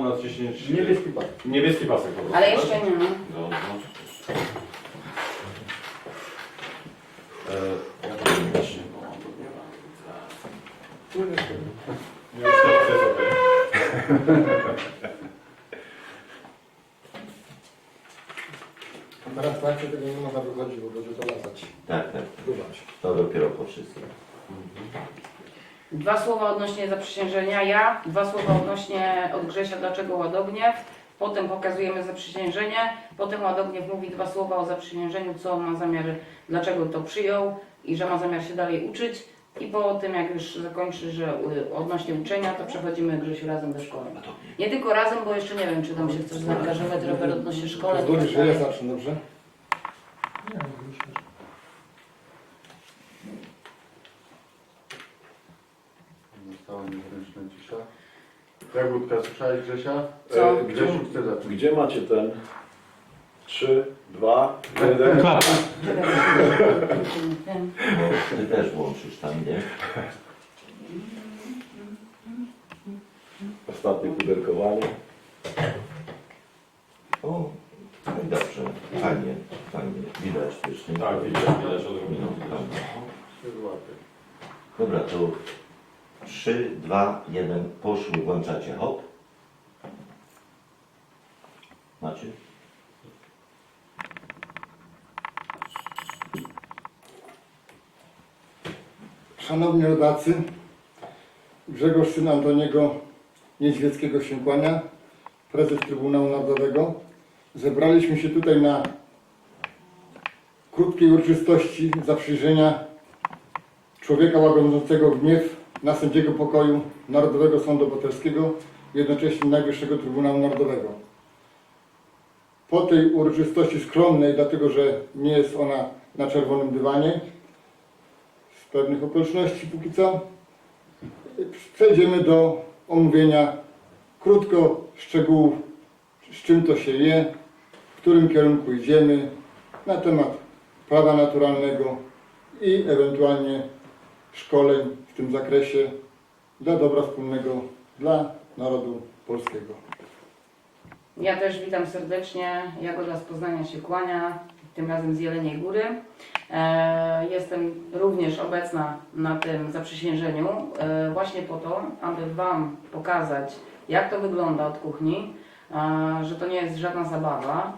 Naciśnięcie. Niebieski pas. Niebieski pasek po prostu. Ale tak? jeszcze nie, no. Dobra. E, ja to właśnie, bo mam to nie mam. Nie, już teraz jest okej. A teraz w trakcie tego nie można wychodzić, bo będzie to latać. Tak, tak. Dużać. To dopiero po wszystkim. Dwa słowa odnośnie zaprzysiężenia. Ja, dwa słowa odnośnie od Grzesia, dlaczego Ładogniew. Potem pokazujemy zaprzysiężenie. Potem Ładogniew mówi dwa słowa o zaprzysiężeniu, co on ma zamiar, dlaczego to przyjął i że ma zamiar się dalej uczyć. I po tym, jak już zakończy, że y, odnośnie uczenia, to przechodzimy Grzesiu razem do szkoły. Nie tylko razem, bo jeszcze nie wiem, czy tam się chcesz zaangażować, Robert, odnośnie szkoły. Pozwolisz, że ja zacznę, dobrze? Została Jak Budka, słyszałeś Grzesia? Co? E, Grzesiu chce zacząć. Gdzie macie ten? 3, 2, 1. Ty też włączysz tam, nie? Ostatnie puderkowanie. O, no i dobrze. Fajnie, fajnie. Widać też, nie? Tak, widać, widać odrobinę. No. Dobra, to 3, 2, 1, poszły, włączacie, hop. Macie? Szanowni rodacy, Grzegorz syn Antoniego Niedźwieckiego się kłania, prezes Trybunału Narodowego. Zebraliśmy się tutaj na krótkiej uroczystości zaprzysiężenia człowieka łagodzącego gniew na sędziego pokoju Narodowego Sądu Obywatelskiego, jednocześnie Najwyższego Trybunału Narodowego. Po tej uroczystości skromnej, dlatego że nie jest ona na czerwonym dywanie, z pewnych okoliczności póki co. Przejdziemy do omówienia krótko szczegółów, z czym to się je, w którym kierunku idziemy, na temat prawa naturalnego i ewentualnie szkoleń tym zakresie dla dobra wspólnego dla narodu polskiego. Ja też witam serdecznie. Jagoda z Poznania się kłania, tym razem z Jeleniej Góry. E, Jestem również obecna na tym zaprzysiężeniu e, właśnie po to, aby Wam pokazać, jak to wygląda od kuchni, e, że to nie jest żadna zabawa,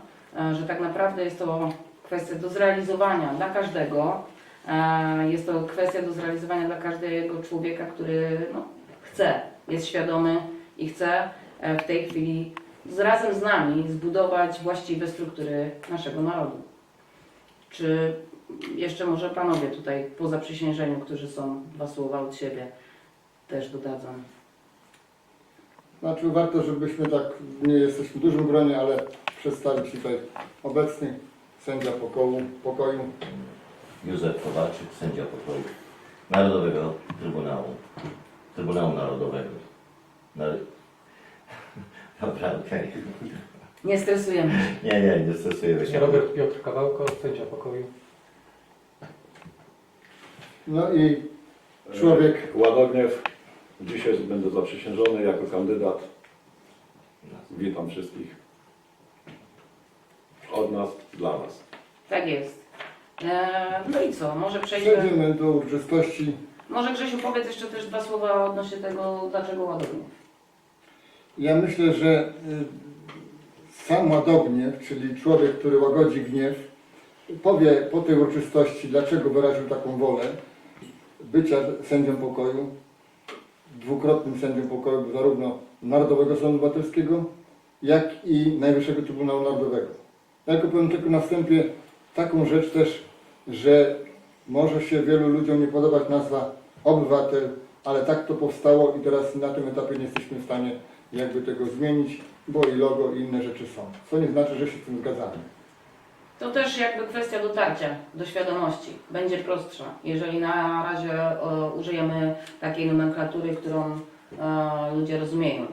że tak naprawdę jest to kwestia do zrealizowania dla każdego. E, Jest to kwestia do zrealizowania dla każdego człowieka, który no, chce, jest świadomy i chce e, w tej chwili z, razem z nami zbudować właściwe struktury naszego narodu. Czy jeszcze może panowie tutaj po zaprzysiężeniu, którzy są dwa słowa od siebie, też dodadzą? Znaczy warto, żebyśmy tak, nie jesteśmy w dużym gronie, ale przedstawić tutaj obecny sędzia pokoju, pokoju Józef Kowalczyk, sędzia pokoju Narodowego Trybunału. Trybunału Narodowego. No, dobra, okej. Nie stresujemy się. Nie, nie, nie stosujemy się. Robert Piotr Kawałko, sędzia pokoju. No i człowiek, Ładogniew. Dzisiaj będę zaprzysiężony jako kandydat. Witam wszystkich. Od nas, dla nas. Tak jest. Eee, no i co, może przejdźmy. przejdziemy do uroczystości. Może Grzesiu powiedz jeszcze też dwa słowa odnośnie tego, dlaczego ładownik. Ja myślę, że y, sam ładowniew, czyli człowiek, który łagodzi gniew, powie po tej uroczystości, dlaczego wyraził taką wolę bycia sędzią pokoju, dwukrotnym sędzią pokoju zarówno Narodowego Sądu Obywatelskiego, jak i Najwyższego Trybunału Narodowego. Ja tylko powiem tylko na wstępie taką rzecz też, że może się wielu ludziom nie podobać nazwa obywatel, ale tak to powstało i teraz na tym etapie nie jesteśmy w stanie jakby tego zmienić, bo i logo i inne rzeczy są. Co nie znaczy, że się z tym zgadzamy. To też jakby kwestia dotarcia do świadomości. Będzie prostsza, jeżeli na razie e, użyjemy takiej nomenklatury, którą e, ludzie rozumieją,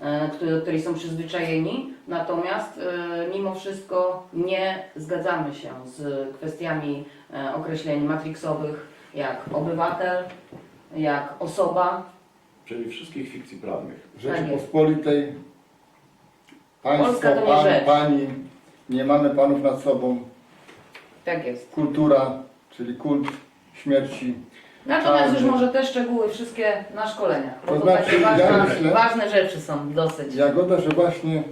e, do której są przyzwyczajeni. Natomiast e, mimo wszystko nie zgadzamy się z kwestiami e, określeń matrixowych jak obywatel, jak osoba. Czyli wszystkich fikcji prawnych. Rzeczypospolitej, państwo, Polska to nie pan, rzecz. pani, nie mamy panów nad sobą, Tak jest. kultura, czyli kult śmierci. Natomiast już może te szczegóły wszystkie na szkoleniach, bo To to, znaczy, takie ja ważne, myślę- ważne rzeczy są dosyć. Jagoda, że właśnie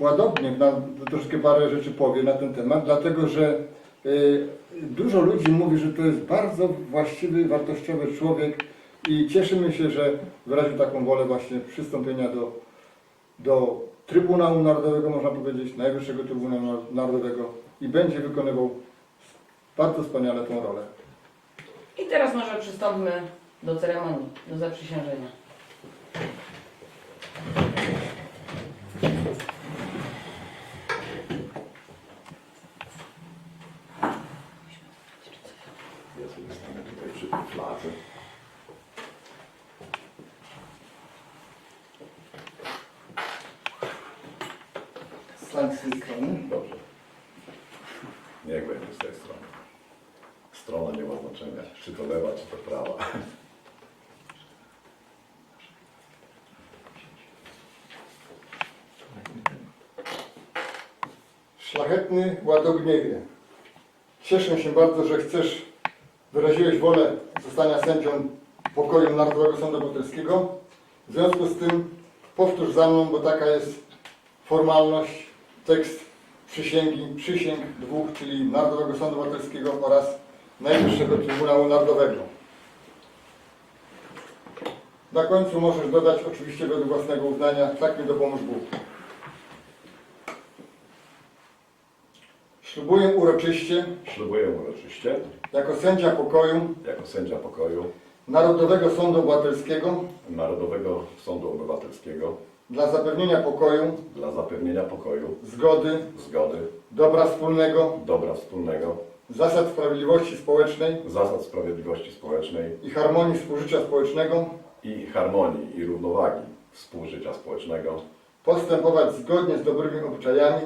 ładownik nam troszkę parę rzeczy powie na ten temat, dlatego że y, dużo ludzi mówi, że to jest bardzo właściwy, wartościowy człowiek i cieszymy się, że wyraził taką wolę właśnie przystąpienia do, do Trybunału Narodowego, można powiedzieć, Najwyższego Trybunału Narodowego i będzie wykonywał bardzo wspaniale tą rolę. I teraz może przystąpmy do ceremonii, do zaprzysiężenia. Ja sobie stanę tutaj przy tej fladze. Stań z tej strony. Dobrze. Niech będzie z tej strony. Strona nie ma znaczenia, czy to lewa, czy to prawa. Szlachetny Ładogniewie, cieszę się bardzo, że chcesz, wyraziłeś wolę zostania sędzią pokoju Narodowego Sądu Obywatelskiego. W związku z tym powtórz za mną, bo taka jest formalność, tekst przysięgi, przysięg dwóch, czyli Narodowego Sądu Obywatelskiego oraz Najwyższego Trybunału Narodowego. Na końcu możesz dodać oczywiście według własnego uznania, tak mi dopomóż Bóg. Ślubuję uroczyście, Ślubuję uroczyście, jako sędzia pokoju jako sędzia pokoju Narodowego Sądu Obywatelskiego Narodowego Sądu Obywatelskiego dla zapewnienia pokoju, dla zapewnienia pokoju, zgody, zgody, dobra wspólnego, dobra wspólnego, zasad sprawiedliwości społecznej. Zasad sprawiedliwości społecznej. I harmonii współżycia społecznego. I harmonii i równowagi współżycia społecznego, postępować zgodnie z dobrymi obyczajami,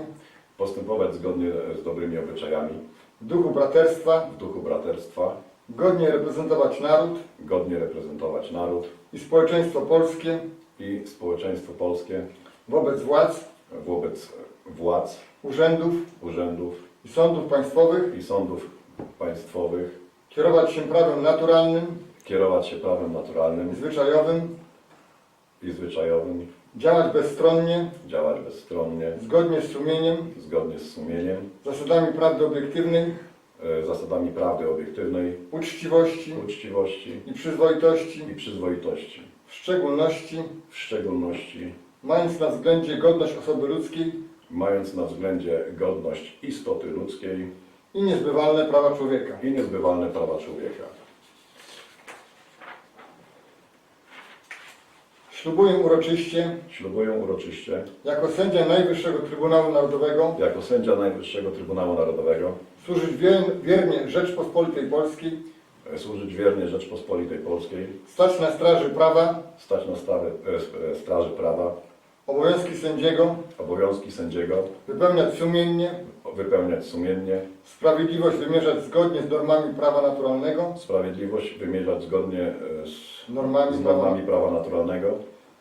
postępować zgodnie z dobrymi obyczajami, w duchu braterstwa, w duchu braterstwa, godnie reprezentować naród. Godnie reprezentować naród. I społeczeństwo polskie i społeczeństwo polskie. Wobec władz, wobec władz, urzędów? Urzędów. I sądów państwowych, i sądów państwowych, kierować się prawem naturalnym? Kierować się prawem i naturalnym. Zwyczajowym, i zwyczajowym, działać bezstronnie, działać bezstronnie, zgodnie z sumieniem, zgodnie z sumieniem, zasadami prawdy obiektywnej, e, zasadami prawdy obiektywnej, uczciwości? Uczciwości. I przyzwoitości, i przyzwoitości, w szczególności w szczególności mając na względzie godność osoby ludzkiej mając na względzie godność istoty ludzkiej i niezbywalne prawa człowieka. i niezbywalne prawa człowieka. Ślubuję uroczyście, Ślubuję uroczyście, jako sędzia Najwyższego Trybunału Narodowego, jako sędzia Najwyższego Trybunału Narodowego, służyć wier- wiernie Rzeczpospolitej Polskiej, służyć wiernie Rzeczpospolitej Polskiej, stać na straży prawa, stać na straży, e, straży prawa, obowiązki sędziego, obowiązki sędziego, wypełniać sumiennie, wypełniać sumiennie, sprawiedliwość wymierzać zgodnie z normami prawa naturalnego, sprawiedliwość wymierzać zgodnie e, z normami z prawa, normami prawa naturalnego,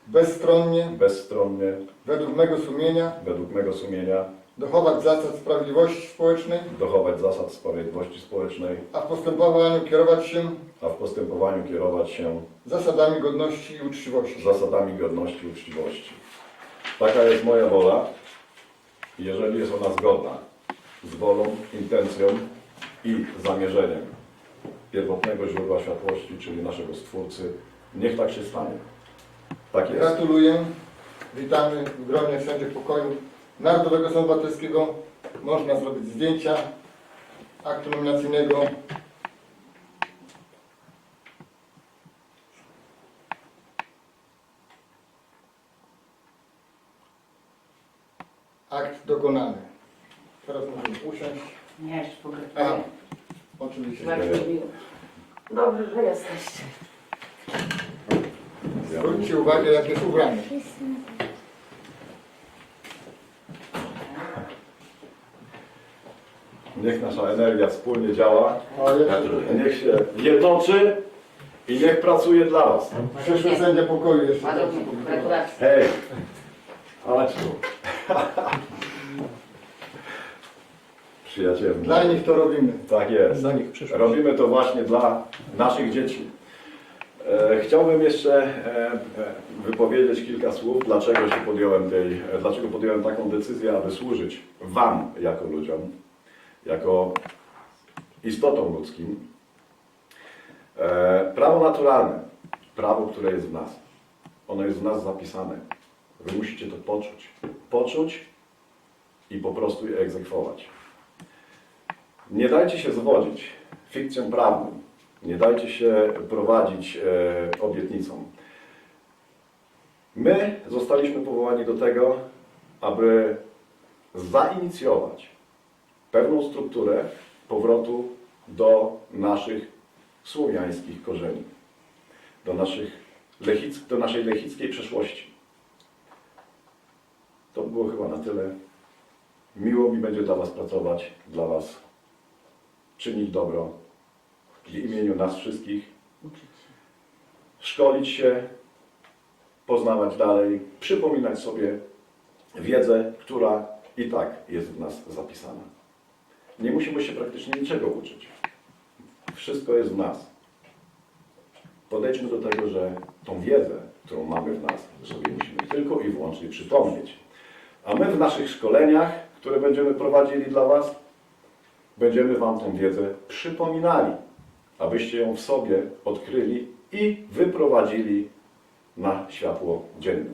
bezstronnie, bezstronnie, według mego sumienia, według mego sumienia, dochować zasad sprawiedliwości społecznej, dochować zasad sprawiedliwości społecznej, a w postępowaniu kierować się a w postępowaniu kierować się zasadami godności i uczciwości. zasadami godności i uczciwości. Taka jest moja wola. Jeżeli jest ona zgodna z wolą, intencją i zamierzeniem pierwotnego źródła światłości, czyli naszego Stwórcy, niech tak się stanie. Tak jest. Gratuluję. Witamy w gronie sędziów pokoju Narodowego Sądu Obywatelskiego. Można zrobić zdjęcia aktu nominacyjnego. Akt dokonany. Teraz możemy usiąść. Nie, już Aha, pogratuluję. oczywiście. Bardzo miło. Dobrze, że jesteście. Zwróćcie uwagę, jak jest ubrany. Niech nasza energia wspólnie działa, niech się jednoczy i niech pracuje dla Was. przyszły sędzia pokoju jeszcze. Hej! Chodź tu. Przyjacielu. Dla nich to robimy. Tak jest. Dla nich przyszłość. Robimy to właśnie dla naszych dzieci. E, chciałbym jeszcze e, wypowiedzieć kilka słów, dlaczego się podjąłem tej, dlaczego podjąłem taką decyzję, aby służyć Wam jako ludziom, jako istotom ludzkim. E, prawo naturalne, prawo, które jest w nas, ono jest w nas zapisane. Wy musicie to poczuć. Poczuć i po prostu je egzekwować. Nie dajcie się zwodzić fikcją prawną. Nie dajcie się prowadzić e, obietnicą. My zostaliśmy powołani do tego, aby zainicjować pewną strukturę powrotu do naszych słowiańskich korzeni, do, naszych do naszej lechickiej przeszłości. To by było chyba na tyle. Miło mi będzie dla Was pracować, dla Was czynić dobro w imieniu nas wszystkich, szkolić się, poznawać dalej, przypominać sobie wiedzę, która i tak jest w nas zapisana. Nie musimy się praktycznie niczego uczyć. Wszystko jest w nas. Podejdźmy do tego, że tą wiedzę, którą mamy w nas, sobie musimy tylko i wyłącznie przypomnieć. A my w naszych szkoleniach, które będziemy prowadzili dla Was, będziemy Wam tą wiedzę przypominali, abyście ją w sobie odkryli i wyprowadzili na światło dzienne.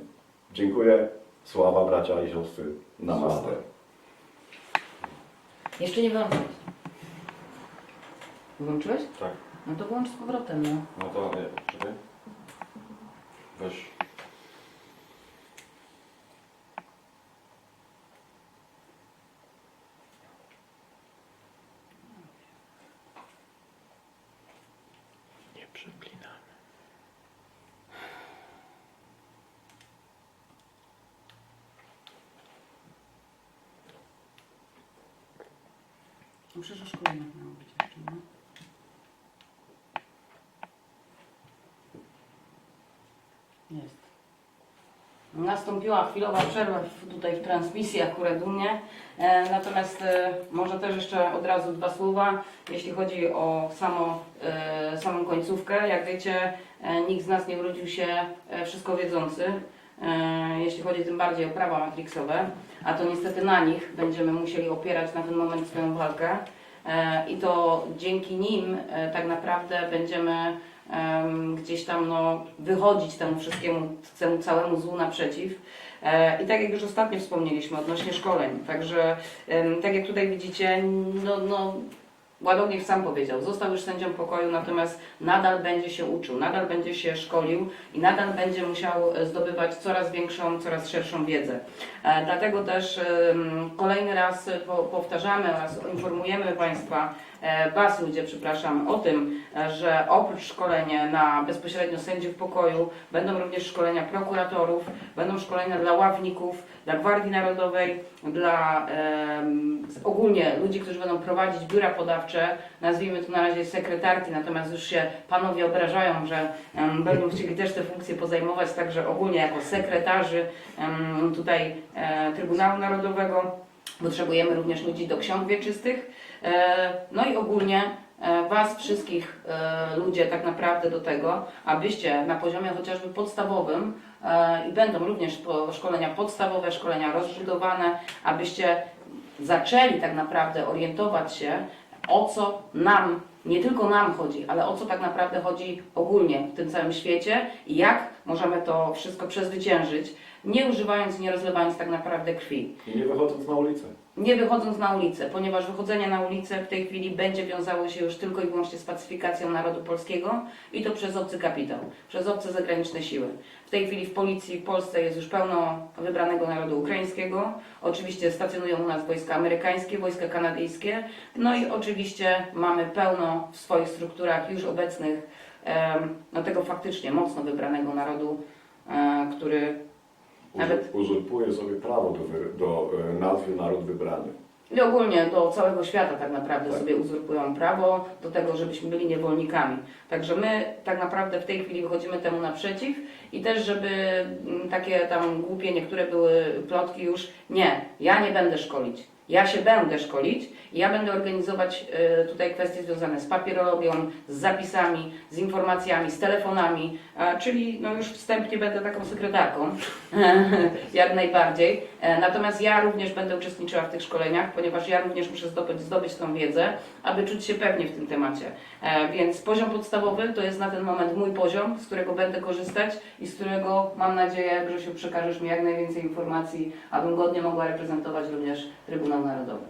Dziękuję. Sława bracia i siostry. Namaste. Jeszcze nie wyłączyłeś. Wyłączyłeś? Tak. No to włącz z powrotem, no. No to nie, czekaj. Weź. No przecież szkoleniach miało być jeszcze. Jest. Nastąpiła chwilowa przerwa tutaj w transmisji akurat u mnie. E, natomiast e, może też jeszcze od razu dwa słowa, jeśli chodzi o samo, e, samą końcówkę. Jak wiecie, nikt z nas nie urodził się wszystko wiedzący, jeśli chodzi tym bardziej o prawa matrixowe, a to niestety na nich będziemy musieli opierać na ten moment swoją walkę. E, I to dzięki nim e, tak naprawdę będziemy em, gdzieś tam no, wychodzić temu wszystkiemu, temu całemu złu naprzeciw. E, I tak jak już ostatnio wspomnieliśmy odnośnie szkoleń, także tak jak tutaj widzicie, no, no, Ładownik sam powiedział, został już sędzią pokoju, natomiast nadal będzie się uczył, nadal będzie się szkolił i nadal będzie musiał e, zdobywać coraz większą, coraz szerszą wiedzę. E, Dlatego też em, kolejny raz e, po, powtarzamy oraz informujemy Państwa, e, Was ludzie, przepraszam, o tym, e, że oprócz szkolenia na bezpośrednio sędziów pokoju będą również szkolenia prokuratorów, będą szkolenia dla ławników, dla Gwardii Narodowej, dla em, ogólnie ludzi, którzy będą prowadzić biura podawcze, nazwijmy to na razie sekretarki, natomiast już się panowie obrażają, że em, będą chcieli też te funkcje pozajmować, także ogólnie jako sekretarzy em, tutaj e, Trybunału Narodowego. Potrzebujemy również ludzi do ksiąg wieczystych. E, No i ogólnie Was wszystkich e, ludzie tak naprawdę do tego, abyście na poziomie chociażby podstawowym e, i będą również po szkolenia podstawowe, szkolenia rozbudowane, abyście zaczęli tak naprawdę orientować się, o co nam, nie tylko nam chodzi, ale o co tak naprawdę chodzi ogólnie w tym całym świecie i jak możemy to wszystko przezwyciężyć, nie używając i nie rozlewając tak naprawdę krwi I nie wychodząc na ulicę. Nie wychodząc na ulicę, ponieważ wychodzenie na ulicę w tej chwili będzie wiązało się już tylko i wyłącznie z pacyfikacją narodu polskiego i to przez obcy kapitał, przez obce zagraniczne siły. W tej chwili w policji w Polsce jest już pełno wybranego narodu ukraińskiego, oczywiście stacjonują u nas wojska amerykańskie, wojska kanadyjskie, no i oczywiście mamy pełno w swoich strukturach już obecnych no, tego faktycznie mocno wybranego narodu, e, który Nawet- Uzurpuje sobie prawo do, wy- do e, nazwy naród wybrany. i ogólnie do całego świata tak naprawdę Tak. sobie uzurpują prawo do tego, żebyśmy byli niewolnikami. Także my tak naprawdę w tej chwili wychodzimy temu naprzeciw i też, żeby mm, takie tam głupie niektóre były plotki już, nie, ja nie będę szkolić. Ja się będę szkolić i ja będę organizować e, tutaj kwestie związane z papierologią, z zapisami, z informacjami, z telefonami, czyli no już wstępnie będę taką sekretarką, jak najbardziej. E, Natomiast ja również będę uczestniczyła w tych szkoleniach, ponieważ ja również muszę zdobyć, zdobyć tą wiedzę, aby czuć się pewnie w tym temacie. E, Więc poziom podstawowy to jest na ten moment mój poziom, z którego będę korzystać i z którego mam nadzieję, Grzesiu, przekażesz mi jak najwięcej informacji, abym godnie mogła reprezentować również Trybunał Narodowy.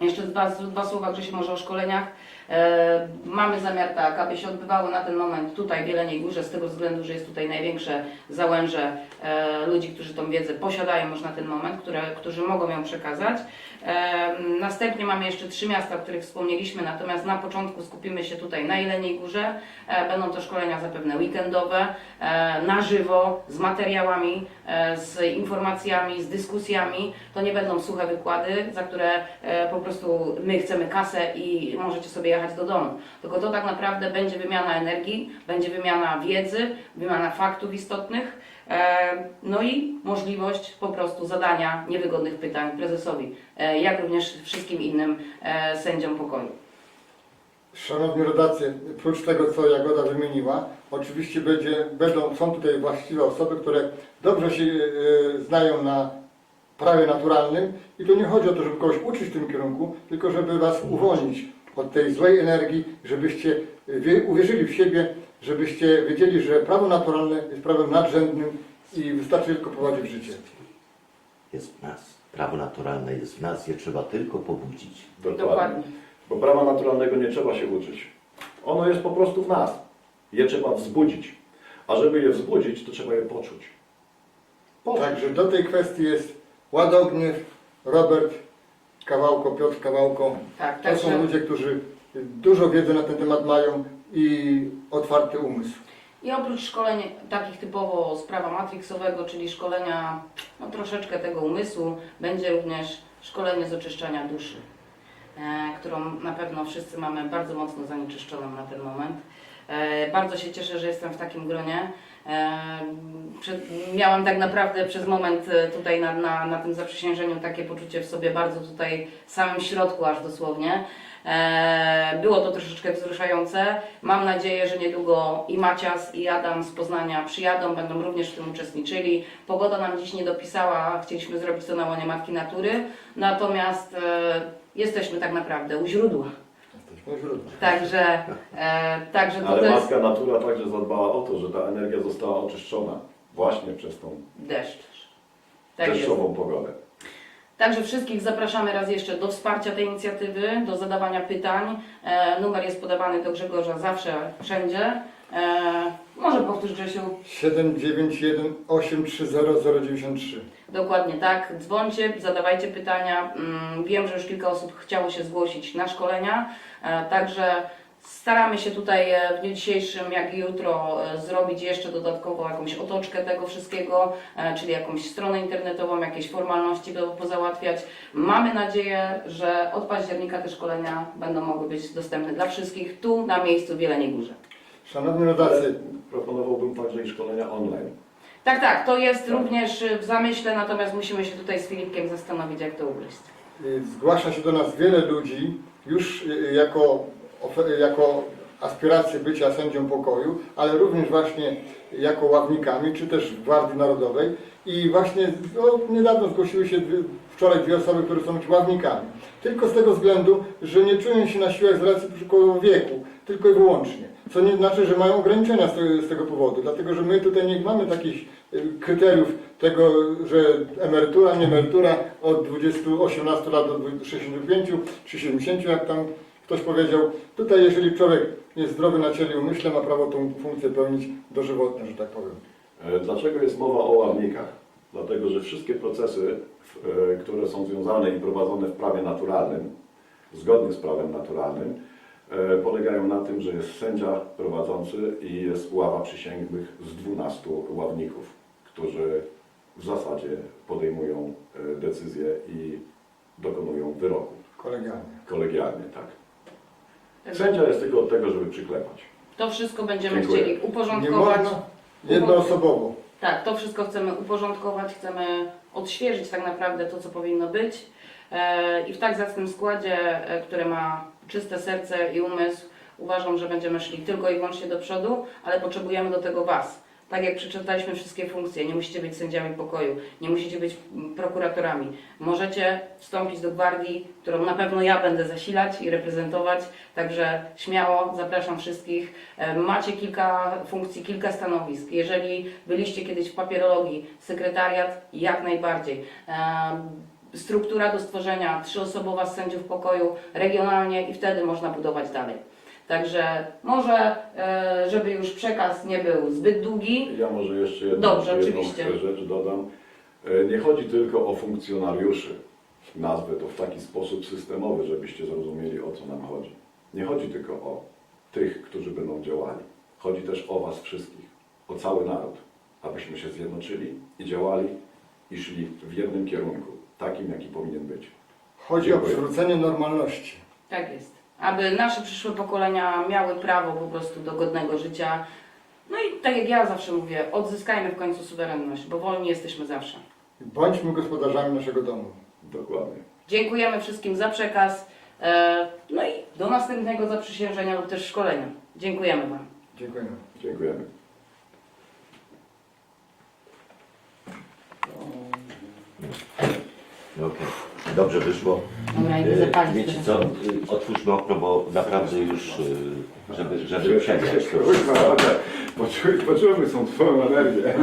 Jeszcze dwa, dwa słowa Grzesiu może o szkoleniach. E, mamy zamiar tak, aby się odbywały na ten moment tutaj w Jeleniej Górze z tego względu, że jest tutaj największe załęże e, ludzi, którzy tą wiedzę posiadają już na ten moment, które, którzy mogą ją przekazać. Następnie mamy jeszcze trzy miasta, o których wspomnieliśmy, natomiast na początku skupimy się tutaj na Jeleniej Górze. E, będą to szkolenia zapewne weekendowe, e, na żywo, z materiałami, e, z informacjami, z dyskusjami. To nie będą suche wykłady, za które po prostu my chcemy kasę i możecie sobie jechać do domu. Tylko to tak naprawdę będzie wymiana energii, będzie wymiana wiedzy, wymiana faktów istotnych, no i możliwość po prostu zadania niewygodnych pytań prezesowi, e, jak również wszystkim innym e, sędziom pokoju. Szanowni rodacy, prócz tego, co Jagoda wymieniła, oczywiście będzie, będą, są tutaj właściwe osoby, które dobrze się e, znają na prawie naturalnym i tu nie chodzi o to, żeby kogoś uczyć w tym kierunku, tylko żeby Was uwolnić od tej złej energii, żebyście wie, uwierzyli w siebie, żebyście wiedzieli, że prawo naturalne jest prawem nadrzędnym i wystarczy tylko prowadzić życie. Jest w nas. Prawo naturalne jest w nas, je trzeba tylko pobudzić. Dokładnie. Bo prawa naturalnego nie trzeba się uczyć. Ono jest po prostu w nas. Je trzeba wzbudzić. A żeby je wzbudzić, to trzeba je poczuć. Poczuć. Także do tej kwestii jest Ładogniew, Robert Kawałko, Piotr Kawałko. Tak, To są ludzie, którzy dużo wiedzy na ten temat mają i otwarty umysł. i oprócz szkoleń takich typowo z prawa matrixowego, czyli szkolenia no, troszeczkę tego umysłu, będzie również szkolenie z oczyszczania duszy, e, którą na pewno wszyscy mamy bardzo mocno zanieczyszczoną na ten moment. E, bardzo się cieszę, że jestem w takim gronie. E, przed, miałam tak naprawdę przez moment e, tutaj na, na, na tym zaprzysiężeniu takie poczucie w sobie bardzo tutaj w samym środku aż dosłownie. E, Było to troszeczkę wzruszające. Mam nadzieję, że niedługo i Macias, i Adam z Poznania przyjadą, będą również w tym uczestniczyli. Pogoda nam dziś nie dopisała, chcieliśmy zrobić to na łonie Matki Natury, natomiast e, jesteśmy tak naprawdę u źródła. Także, e, także to, Ale jest Matka Natura także zadbała o to, że ta energia została oczyszczona właśnie przez tą deszcz. Tak jest. deszczową pogodę. Także wszystkich zapraszamy raz jeszcze do wsparcia tej inicjatywy, do zadawania pytań. E, numer jest podawany do Grzegorza zawsze, wszędzie. E, może powtórz Grzesiu. 791 830 093. Dokładnie tak. Dzwońcie, zadawajcie pytania. Mm, Wiem, że już kilka osób chciało się zgłosić na szkolenia, e, także staramy się tutaj e, w dniu dzisiejszym, jak i jutro, e, zrobić jeszcze dodatkowo jakąś otoczkę tego wszystkiego, e, czyli jakąś stronę internetową, jakieś formalności pozałatwiać. Mamy nadzieję, że od października te szkolenia będą mogły być dostępne dla wszystkich tu na miejscu w Jeleniej Górze. Szanowni rodacy, Proponowałbym także i szkolenia online. Tak, tak, to jest również w zamyśle, natomiast musimy się tutaj z Filipkiem zastanowić, jak to ugryźć. y, zgłasza się do nas wiele ludzi już y, jako, ofe- jako aspiracje bycia sędzią pokoju, ale również właśnie jako ławnikami, czy też w Gwardii Narodowej. I właśnie no, niedawno zgłosiły się dwie, wczoraj dwie osoby, które są ławnikami. Tylko z tego względu, że nie czują się na siłach z racji wieku, tylko i wyłącznie. Co nie znaczy, że mają ograniczenia z tego, z tego powodu, dlatego że my tutaj nie mamy takich y, kryteriów tego, że emerytura, nie emerytura od 20, 18 lat do 65 czy 70, jak tam ktoś powiedział. Tutaj jeżeli człowiek jest zdrowy na ciele i umyśle, ma prawo tą funkcję pełnić dożywotnie, że tak powiem. E, Dlaczego jest mowa o ławnikach? Dlatego, że wszystkie procesy, e, które są związane i prowadzone w prawie naturalnym, zgodnie z prawem naturalnym, e, polegają na tym, że jest sędzia prowadzący i jest ława przysięgłych z 12 ławników, którzy w zasadzie podejmują decyzje i dokonują wyroku. Kolegialnie. Kolegialnie, tak. Sędzia jest tylko od tego, żeby przyklepać. To wszystko będziemy Dziękuję. chcieli Nie uporządkować. można jednoosobowo. Tak, to wszystko chcemy uporządkować, chcemy odświeżyć tak naprawdę to, co powinno być. E, I w tak zacnym składzie, e, które ma czyste serce i umysł, uważam, że będziemy szli tylko i wyłącznie do przodu, ale potrzebujemy do tego Was. Tak jak przeczytaliśmy wszystkie funkcje, nie musicie być sędziami pokoju, nie musicie być prokuratorami. Możecie wstąpić do gwardii, którą na pewno ja będę zasilać i reprezentować, także śmiało zapraszam wszystkich. E, Macie kilka funkcji, kilka stanowisk. Jeżeli byliście kiedyś w papierologii, sekretariat, jak najbardziej. E, Struktura do stworzenia, trzyosobowa z sędziów pokoju regionalnie i wtedy można budować dalej. Także może, e, żeby już przekaz nie był zbyt długi, Ja może jeszcze jedną, Dobrze, jedną oczywiście. rzecz dodam. E, Nie chodzi tylko o funkcjonariuszy. Nazwę to w taki sposób systemowy, żebyście zrozumieli o co nam chodzi. Nie chodzi tylko o tych, którzy będą działali. Chodzi też o Was wszystkich, o cały naród, abyśmy się zjednoczyli i działali i szli w jednym kierunku, takim jaki powinien być. Chodzi o Dziękuję. przywrócenie normalności. tak jest. Aby nasze przyszłe pokolenia miały prawo po prostu do godnego życia. No i tak jak ja zawsze mówię, odzyskajmy w końcu suwerenność, bo wolni jesteśmy zawsze. Bądźmy gospodarzami naszego domu. Dokładnie. Dziękujemy wszystkim za przekaz. e, No i do następnego zaprzysiężenia lub też szkolenia. Dziękujemy Wam. Dziękujemy. Dziękujemy. Dobrze wyszło. Dobra, idę E, zapalić Wiecie teraz. co, y, otwórzmy okno, bo naprawdę już, y, żeby, żeby przegrać to. Kurwa, ale poczuły, poczuły są Twoją energię.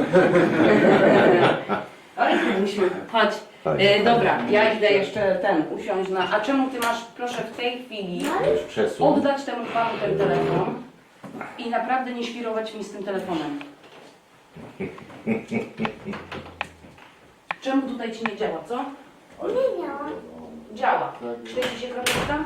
Oj, musimy. Chodź. Fajnie, E, dobra, ja idę jeszcze ten usiąść na. A czemu ty masz, proszę, w tej chwili Już przesuń. oddać temu panu ten telefon i naprawdę nie świrować mi z tym telefonem? Czemu tutaj ci nie działa, co? Nie miałam. Działa. Świeci się kropeczka?